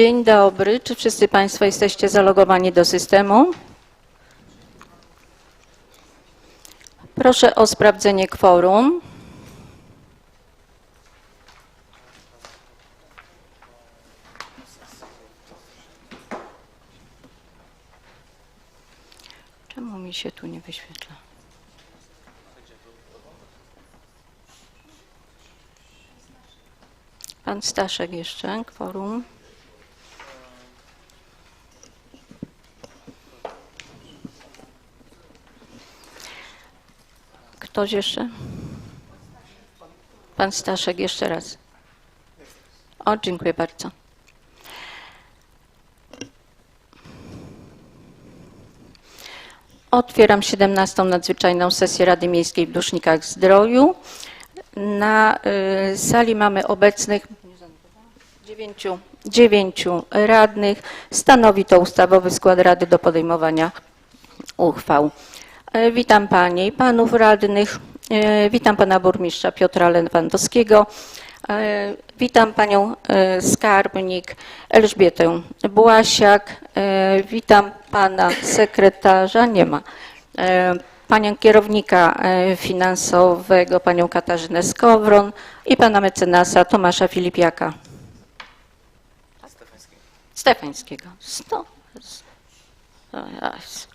Dzień dobry. Czy wszyscy Państwo jesteście zalogowani do systemu? Proszę o sprawdzenie kworum. Czemu mi się tu nie wyświetla? Pan Staszek jeszcze, kworum. Ktoś jeszcze? Pan Staszek jeszcze raz. O, dziękuję bardzo. Otwieram 17. nadzwyczajną sesję Rady Miejskiej w Dusznikach Zdroju. Na y, sali mamy obecnych dziewięciu, dziewięciu radnych. Stanowi to ustawowy skład Rady do podejmowania uchwał. E, Witam Panie i Panów Radnych. E, Witam Pana Burmistrza Piotra Lewandowskiego. E, Witam Panią Skarbnik Elżbietę Błasiak. Witam Pana Sekretarza, nie ma. Panią kierownika finansowego, Panią Katarzynę Skowron i Pana mecenasa Tomasza Filipiaka. Stefańskiego. Sto. O, jas.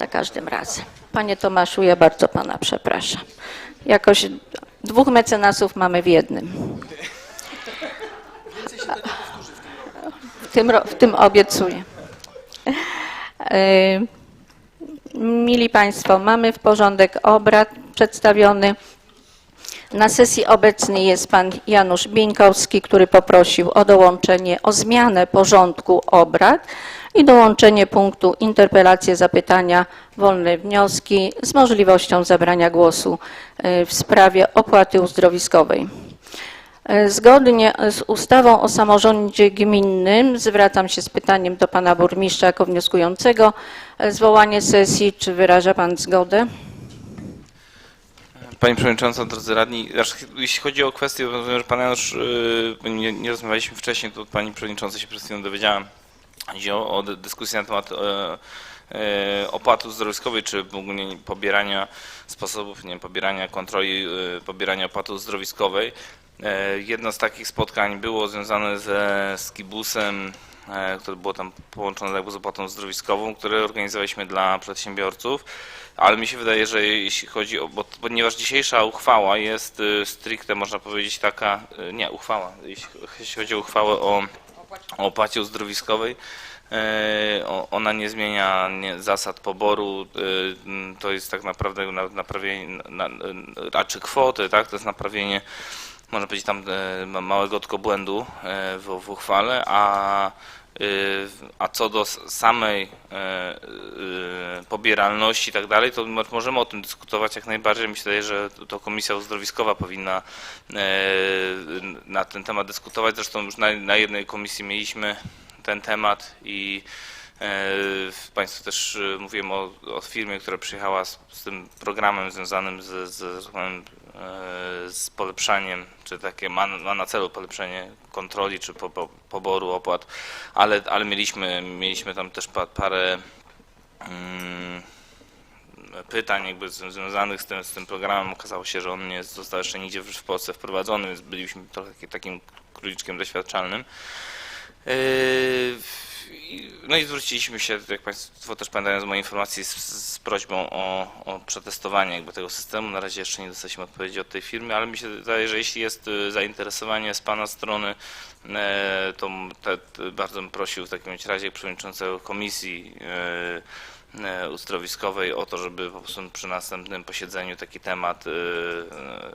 Za każdym razem. Panie Tomaszu, ja bardzo Pana przepraszam. Jakoś dwóch mecenasów mamy w jednym. W tym, w tym obiecuję. E, Mili Państwo, mamy w porządek obrad przedstawiony. Na sesji obecny jest pan Janusz Bieńkowski, który poprosił o dołączenie, o zmianę porządku obrad i dołączenie punktu interpelacje, zapytania, wolne wnioski z możliwością zabrania głosu e, w sprawie opłaty uzdrowiskowej. E, Zgodnie z ustawą o samorządzie gminnym zwracam się z pytaniem do pana burmistrza jako wnioskującego. E, Zwołanie sesji, czy wyraża pan zgodę? Pani Przewodnicząca, drodzy radni, jeśli chodzi o kwestię, rozumiem, że Pan Janusz, yy, nie, nie rozmawialiśmy wcześniej, to od Pani Przewodniczącej się przed chwilą dowiedziałem. Chodzi o, o dy- dyskusję na temat e, e, opłaty uzdrowiskowej, czy ogólnie pobierania sposobów nie, pobierania kontroli, e, pobierania opłaty uzdrowiskowej. Jedno z takich spotkań było związane ze skibusem, które było tam połączone z opłatą zdrowiskową, które organizowaliśmy dla przedsiębiorców. Ale mi się wydaje, że jeśli chodzi o, bo, ponieważ dzisiejsza uchwała jest stricte, można powiedzieć, taka, nie, uchwała, jeśli, chodzi o uchwałę o opłacie uzdrowiskowej, o- ona nie zmienia zasad poboru, m, to jest tak naprawdę na- naprawienie, na, na, raczej kwoty, tak, to jest naprawienie, można powiedzieć, tam e, ma- małego tylko błędu e, w, w uchwale, a Y, A co do samej e, pobieralności i tak dalej, to mo- możemy o tym dyskutować jak najbardziej. Myślę, że to Komisja Uzdrowiskowa powinna e, na ten temat dyskutować. Zresztą już na, na jednej komisji mieliśmy ten temat i e, Państwu też e, mówiłem o, o firmie, która przyjechała z, z tym programem związanym z, z, e, z polepszaniem, czy takie ma, ma na celu polepszenie kontroli, czy po, po, poboru opłat, ale, ale mieliśmy, mieliśmy tam też pa, parę mm, pytań jakby związanych z tym, z tym programem. Okazało się, że on nie został jeszcze nigdzie w Polsce wprowadzony, więc byliśmy trochę taki- takim króliczkiem doświadczalnym. Yy, No i zwróciliśmy się, jak Państwo też pamiętają z mojej informacji, z, z prośbą o, o przetestowanie jakby tego systemu. Na razie jeszcze nie dostaliśmy odpowiedzi od tej firmy, ale mi się wydaje, że jeśli jest y, zainteresowanie z Pana strony, e, to te, bardzo bym prosił w takim razie przewodniczącego komisji e, uzdrowiskowej o to, żeby po prostu przy następnym posiedzeniu taki temat e, e,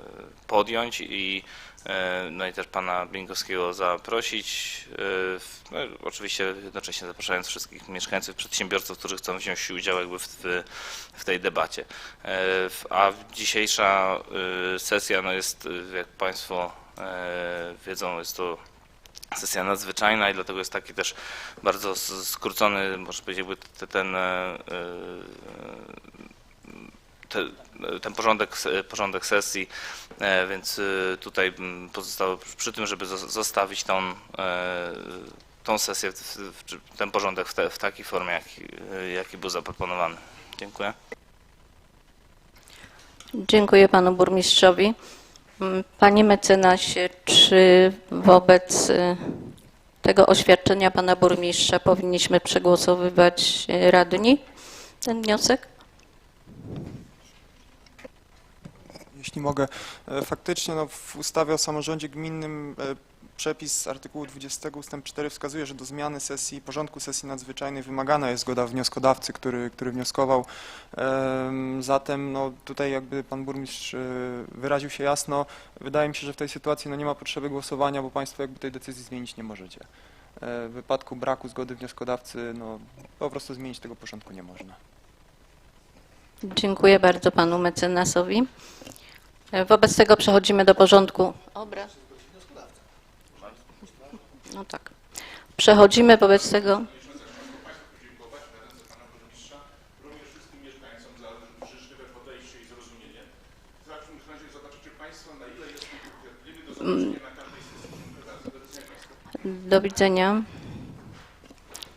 podjąć i e, no i też pana Blinkowskiego zaprosić. e, No, oczywiście jednocześnie zapraszając wszystkich mieszkańców, przedsiębiorców, którzy chcą wziąć udział jakby w, w, tej debacie. E, A dzisiejsza e, sesja no jest, e, jak Państwo e, wiedzą, jest to sesja nadzwyczajna i dlatego jest taki też bardzo skrócony, można powiedzieć, ten, e, e, te, ten porządek, porządek sesji, e, więc tutaj pozostało przy tym, żeby zos- zostawić tą, tą sesję, ten porządek w, te, w takiej formie, jaki, jaki był zaproponowany. Dziękuję. Dziękuję panu burmistrzowi. Panie mecenasie, czy wobec y, tego oświadczenia pana burmistrza powinniśmy przegłosowywać y, radni ten wniosek? Jeśli mogę, e, faktycznie no, w ustawie o samorządzie gminnym e, przepis artykułu 20 ust. 4 wskazuje, że do zmiany sesji, porządku sesji nadzwyczajnej wymagana jest zgoda wnioskodawcy, który, który wnioskował. Em, Zatem no, tutaj jakby pan burmistrz e, wyraził się jasno. Wydaje mi się, że w tej sytuacji no, nie ma potrzeby głosowania, bo państwo jakby tej decyzji zmienić nie możecie. E, W wypadku braku zgody wnioskodawcy no, po prostu zmienić tego porządku nie można. Dziękuję bardzo panu mecenasowi. E, Wobec tego przechodzimy do porządku obrad. No tak. Przechodzimy wobec tego. cierpliwy do widzenia.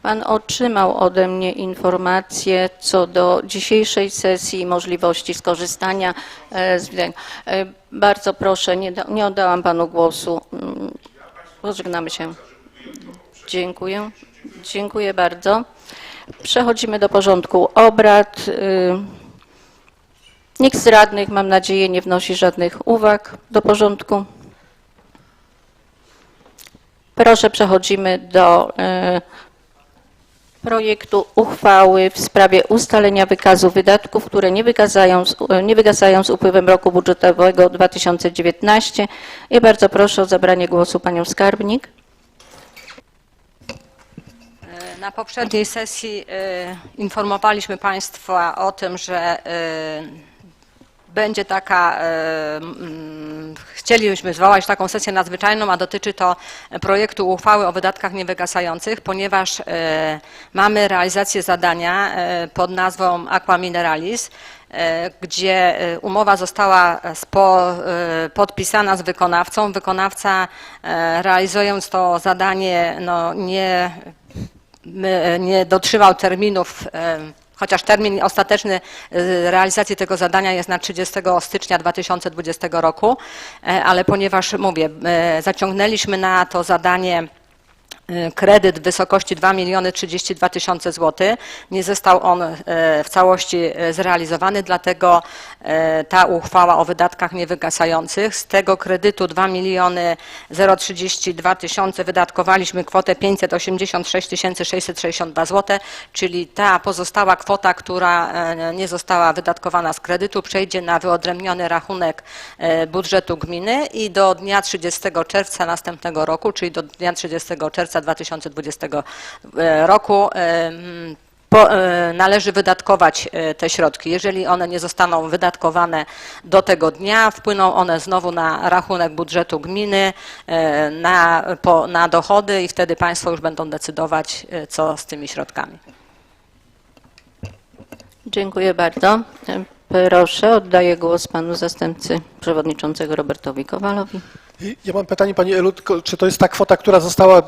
Pan otrzymał ode mnie informację co do dzisiejszej sesji i możliwości skorzystania e, z. E, Bardzo proszę, nie, nie oddałam panu głosu. Mm, Pożegnamy się. Dziękuję. Dziękuję bardzo. Przechodzimy do porządku obrad. Y, Nikt z radnych, mam nadzieję, nie wnosi żadnych uwag do porządku. Proszę, przechodzimy do e, projektu uchwały w sprawie ustalenia wykazu wydatków, które nie, wykazają, nie wygasają z upływem roku budżetowego 2019. I bardzo proszę o zabranie głosu panią skarbnik. Na poprzedniej sesji e, informowaliśmy Państwa o tym, że e, będzie taka, e, mm, chcielibyśmy zwołać taką sesję nadzwyczajną, a dotyczy to projektu uchwały o wydatkach niewygasających, ponieważ mamy realizację zadania pod nazwą Aqua Mineralis, gdzie umowa została podpisana z wykonawcą. Wykonawca realizując to zadanie no, nie nie dotrzymał terminów, em, chociaż termin ostateczny e, realizacji tego zadania jest na 30 stycznia 2020 roku, e, ale ponieważ mówię, e, zaciągnęliśmy na to zadanie e, kredyt w wysokości 2 miliony 32 tysiące złotych. Nie został on e, w całości e, zrealizowany, dlatego ta uchwała o wydatkach niewygasających. Z tego kredytu 2 miliony 032 tysiące wydatkowaliśmy kwotę 586 662 zł, czyli ta pozostała kwota, która nie została wydatkowana z kredytu, przejdzie na wyodrębniony rachunek budżetu gminy i do dnia 30 czerwca następnego roku, czyli do dnia 30 czerwca 2020 e, roku, e, po, e, należy wydatkować te środki. Jeżeli one nie zostaną wydatkowane do tego dnia, wpłyną one znowu na rachunek budżetu gminy, na, po, na dochody i wtedy Państwo już będą decydować, co z tymi środkami. Dziękuję bardzo. Proszę, oddaję głos panu zastępcy przewodniczącego Robertowi Kowalowi. Ja mam pytanie Pani Elu, czy to jest ta kwota, która została e,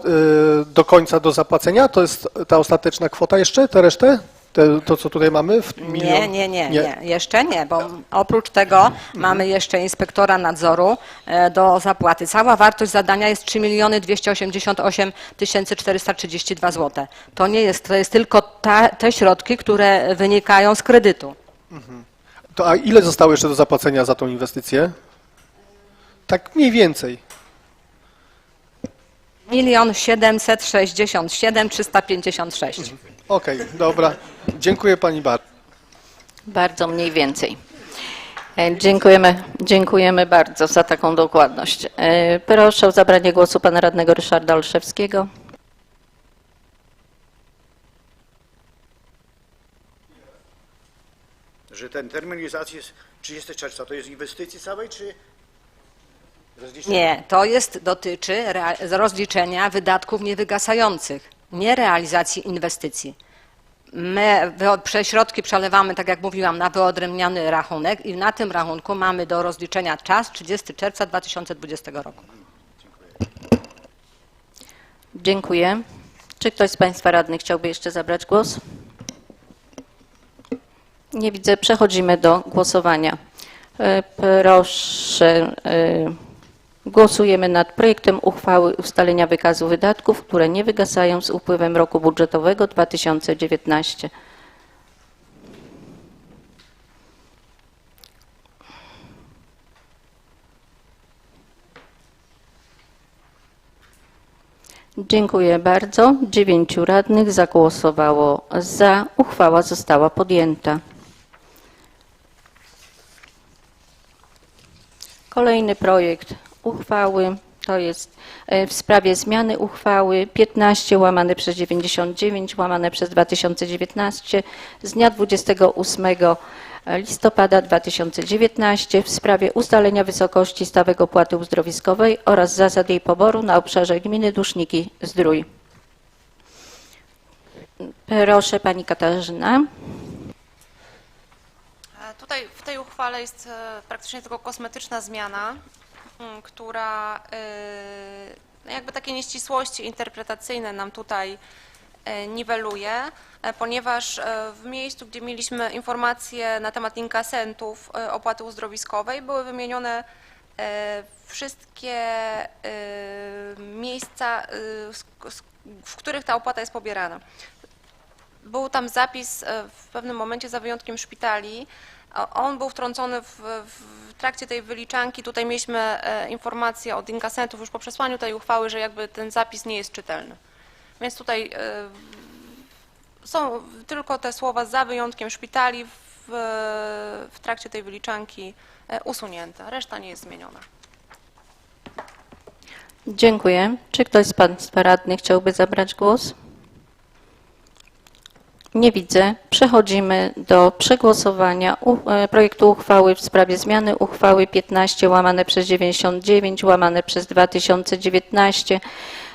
do końca do zapłacenia? To jest ta ostateczna kwota jeszcze, tę resztę? Te, to, co tutaj mamy? W Nie, nie, nie, nie, jeszcze nie, bo oprócz tego mamy jeszcze inspektora nadzoru e, do zapłaty. Cała wartość zadania jest 3 miliony 288 432 zł. To nie jest, to jest tylko ta, te środki, które wynikają z kredytu. To, a ile zostało jeszcze do zapłacenia za tą inwestycję? Tak mniej więcej. Milion 767 356. Okej, dobra. Dziękuję Pani bardzo. Bardzo mniej więcej. E, Dziękujemy, dziękujemy bardzo za taką dokładność. E, Proszę o zabranie głosu pana radnego Ryszarda Olszewskiego. że ten termin realizacji jest 30 czerwca. To jest inwestycji całej, czy rozliczenia? Nie, to jest, dotyczy rozliczenia wydatków niewygasających, nie realizacji inwestycji. My środki przelewamy, tak jak mówiłam, na wyodrębniony rachunek i na tym rachunku mamy do rozliczenia czas 30 czerwca 2020 roku. Dziękuję. Czy ktoś z Państwa radnych chciałby jeszcze zabrać głos? Nie widzę. Przechodzimy do głosowania. E, Proszę, e, głosujemy nad projektem uchwały ustalenia wykazu wydatków, które nie wygasają z upływem roku budżetowego 2019. Dziękuję bardzo. Dziewięciu radnych zagłosowało za. Uchwała została podjęta. Kolejny projekt uchwały to jest e, w sprawie zmiany uchwały 15 łamane przez 99 łamane przez 2019 z dnia 28 listopada 2019 w sprawie ustalenia wysokości stawek opłaty uzdrowiskowej oraz zasad jej poboru na obszarze gminy Duszniki Zdrój. Proszę Pani Katarzyna. E, Tutaj w tej uchwale jest e, praktycznie tylko kosmetyczna zmiana, która e, no jakby takie nieścisłości interpretacyjne nam tutaj e, niweluje, e, ponieważ e, w miejscu, gdzie mieliśmy informacje na temat inkasentów e, opłaty uzdrowiskowej, były wymienione wszystkie miejsca, w których ta opłata jest pobierana. Był tam zapis w pewnym momencie za wyjątkiem szpitali. On był wtrącony w, w trakcie tej wyliczanki. Tutaj mieliśmy e, informację od inkasentów już po przesłaniu tej uchwały, że jakby ten zapis nie jest czytelny. Więc tutaj e, są tylko te słowa za wyjątkiem szpitali w, w trakcie tej wyliczanki e, usunięte. Reszta nie jest zmieniona. Dziękuję. Czy ktoś z Państwa radnych chciałby zabrać głos? Nie widzę. Przechodzimy do przegłosowania e, projektu uchwały w sprawie zmiany uchwały 15 łamane przez 99 łamane przez 2019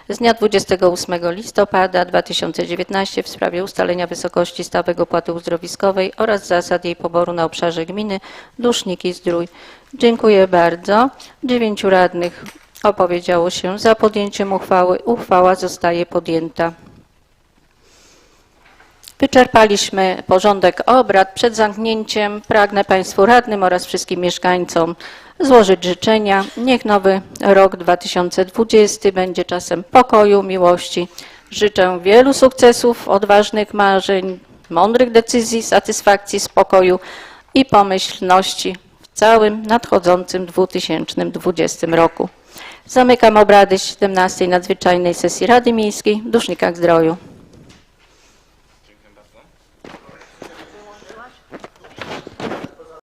z dnia 28 listopada 2019 w sprawie ustalenia wysokości stawek opłaty uzdrowiskowej oraz zasad jej poboru na obszarze gminy Duszniki Zdrój. Dziękuję bardzo. Dziewięciu radnych opowiedziało się za podjęciem uchwały. Uchwała zostaje podjęta. Wyczerpaliśmy porządek obrad. Przed zamknięciem pragnę Państwu radnym oraz wszystkim mieszkańcom złożyć życzenia. Niech nowy rok 2020 będzie czasem pokoju, miłości. Życzę wielu sukcesów, odważnych marzeń, mądrych decyzji, satysfakcji, spokoju i pomyślności w całym nadchodzącym 2020 roku. Zamykam obrady 17 nadzwyczajnej sesji Rady Miejskiej w Dusznikach Zdroju.